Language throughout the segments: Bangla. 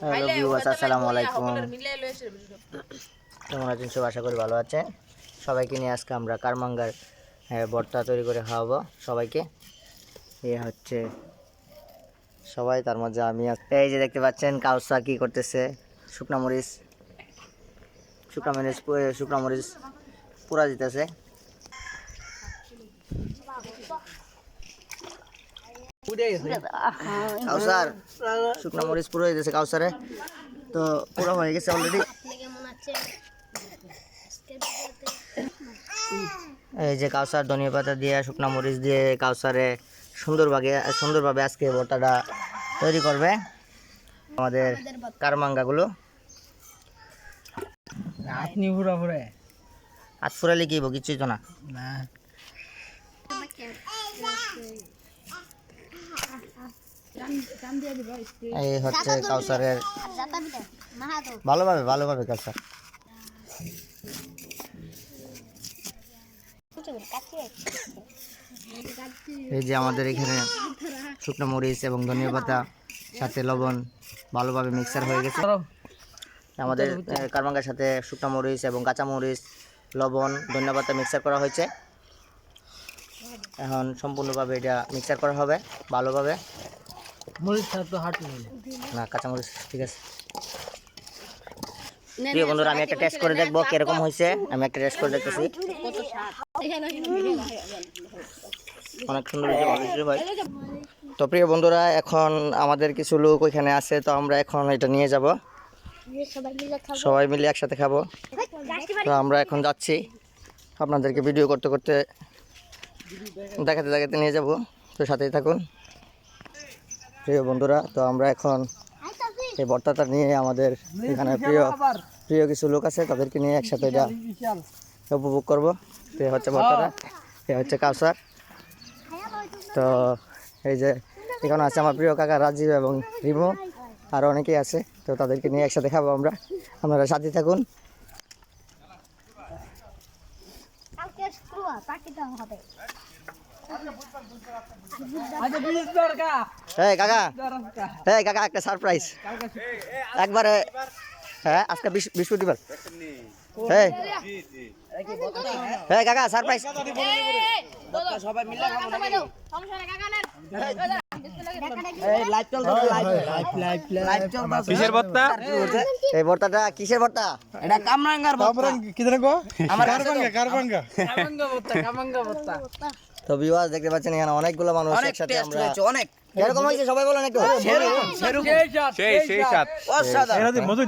হ্যালো ভিউয়ার্স আসসালামু আলাইকুম। কেমন আছেন সব? আশা করি ভালো আছেন। সবাইকে নিয়ে আজকে আমরা কারমাঙ্গার হ্যাঁ, ভর্তা তৈরি করে খাওয়াবো সবাইকে। এ হচ্ছে সবাই তার মধ্যে আমি এই যে দেখতে পাচ্ছেন কাউসা কি করতেছে? শুকনা মরিচ। শুকনা মরিচ শুকনা মরিচ পুরা দিতেছে। কাউসার শুকনা মরিচ পুরো হয়ে গেছে কাউসারে। তো পুরো হয়ে গেছে অলরেডি এই যে কাউসার ধনিয়া পাতা দিয়ে শুকনা মরিচ দিয়ে কাউসারে সুন্দরভাবে সুন্দরভাবে আজকে ভর্তাটা তৈরি করবে আমাদের কারমাঙ্গাগুলো। আপনি হাত ফুরালে কি কিছুই তো না। এই হচ্ছে কাউসারের ভালোভাবে ভালোভাবে কাউসার এই যে আমাদের এখানে শুকনো মরিচ এবং ধনিয়া পাতা সাথে লবণ ভালোভাবে মিক্সার হয়ে গেছে। আমাদের কারমাঙ্গার সাথে শুকনো মরিচ এবং কাঁচা মরিচ লবণ ধনিয়া পাতা মিক্সার করা হয়েছে। এখন সম্পূর্ণভাবে এটা মিক্সার করা হবে ভালোভাবে। মরিচ ছাড়া হাঁটু না কাঁচামরিচ ঠিক আছে। প্রিয় বন্ধুরা আমি একটা টেস্ট করে দেখব কীরকম হয়েছে। আমি একটা টেস্ট করে দেখতেছি। অনেক সুন্দর ভাই। তো প্রিয় বন্ধুরা এখন আমাদের কিছু লোক ওইখানে আছে তো আমরা এখন এটা নিয়ে যাব। সবাই মিলে একসাথে খাব। তো আমরা এখন যাচ্ছি। আপনাদেরকে ভিডিও করতে করতে দেখাতে দেখাতে নিয়ে যাব। তো সাথেই থাকুন। প্রিয় বন্ধুরা তো আমরা এখন এই ভর্তাটা নিয়ে আমাদের এখানে প্রিয় প্রিয় কিছু লোক আছে তাদেরকে নিয়ে একসাথে এটা উপভোগ করব। তো এই হচ্ছে ভর্তাটা এ হচ্ছে কাউসার। তো এই যে এখানে আছে আমার প্রিয় কাকা রাজীব এবং রিমু আর অনেকেই আছে তো তাদেরকে নিয়ে একসাথে খাব আমরা। আপনারা সাথে থাকুন। হবে। আচ্ছা হ্যাঁ কাকা। হ্যাঁ কাকা একটা সারপ্রাইজ একবারে হ্যাঁ আজকে বৃহস্প- বৃহস্পতিবার। হ্যাঁ। হ্যাঁ কাকা সারপ্রাইজ কিসের ভর্তা এই ভর্তাটা কিসের ভর্তা এটা কামরাঙ্গার ভর্তা কি জানো গো কারবাঙ্গা কারবাঙ্গা। কামাঙ্গা ভর্তা কামাঙ্গা ভর্তা তো বিওয়াস দেখতে পাচ্ছেন এখানে অনেকগুলো মানুষ একসাথে আমরা অনেক। এরকম হয়েছে সবাই বলেন একটু। সেই সেই সাত অসাধারণ। মজা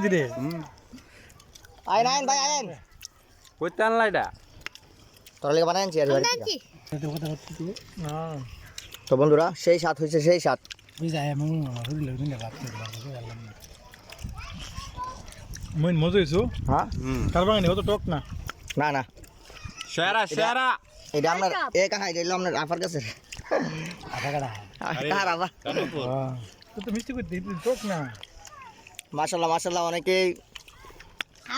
আইন আইন ভাই আইন। কইতে আনলা এটা। তোরা লেগে বানাই আনছি আর বাড়ি তো বন্ধুরা সেই সাত হয়েছে সেই সাত। মই মজা হইছো হ্যাঁ টক না। না না। সেরা সেরা। এটা আপনার এ কাহা এটা হলো আপনার আফার কাছে কাহার আফা। তো তো মিষ্টি করে দিই টক না। মাশাল্লাহ মাশাল্লাহ অনেকেই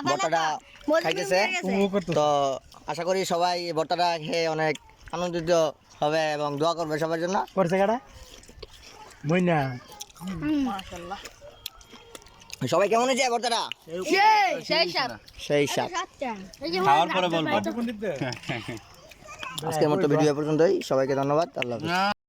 ভর্তাটা খাইতেছে। তো আশা করি সবাই এই ভর্তাটা খেয়ে অনেক আনন্দিত হবে এবং দোয়া করবে সবার জন্য। করছে কাটা? মই না সবাই কেমন হয়েছে ভর্তাটা সেই সাত খাওয়ার পরে বলব। কোন দিতে? আজকের মতো ভিডিও এ পর্যন্তই। সবাইকে ধন্যবাদ। আল্লাহ হাফেজ।